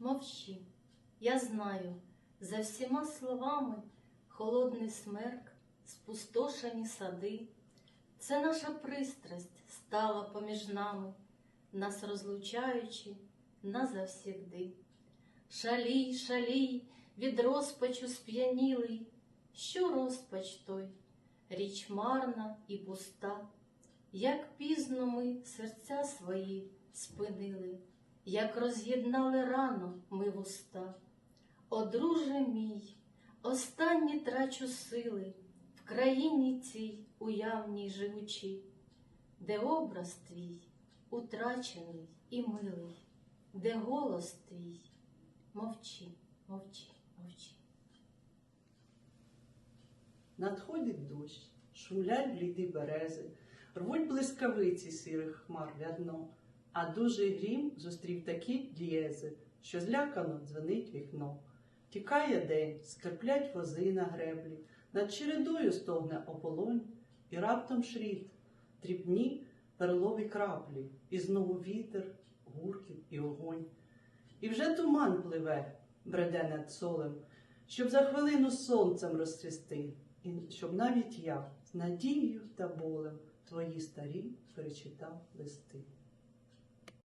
мовчи. Я знаю, за всіма словами холодний смерк, спустошені сади. Це наша пристрасть стала поміж нами, нас розлучаючи назавсігди. Шалій, шалій, від розпачу сп'янілий, що розпач той, річ марна і пуста, як пізно ми серця свої спинили, як роз'єднали рано ми вуста. О, друже мій, останні трачу сили в країні цій уявній живучи, де образ твій утрачений і милий, де голос твій мовчи, мовчи, мовчи. Надходить дощ, шумлять бліді берези, рвуть блискавиці сірих хмар рядно, а дужий грім зустрів такі дієзи, що злякано дзвонить вікно. Тікає день, скриплять вози на греблі, над чередою стогне ополонь, і раптом шріт, дрібні перлові краплі, і знову вітер, гуркіт і огонь. І вже туман пливе, бреде над солем, щоб за хвилину сонцем розцвісти, і щоб навіть я з надією та болем твої старі перечитав листи.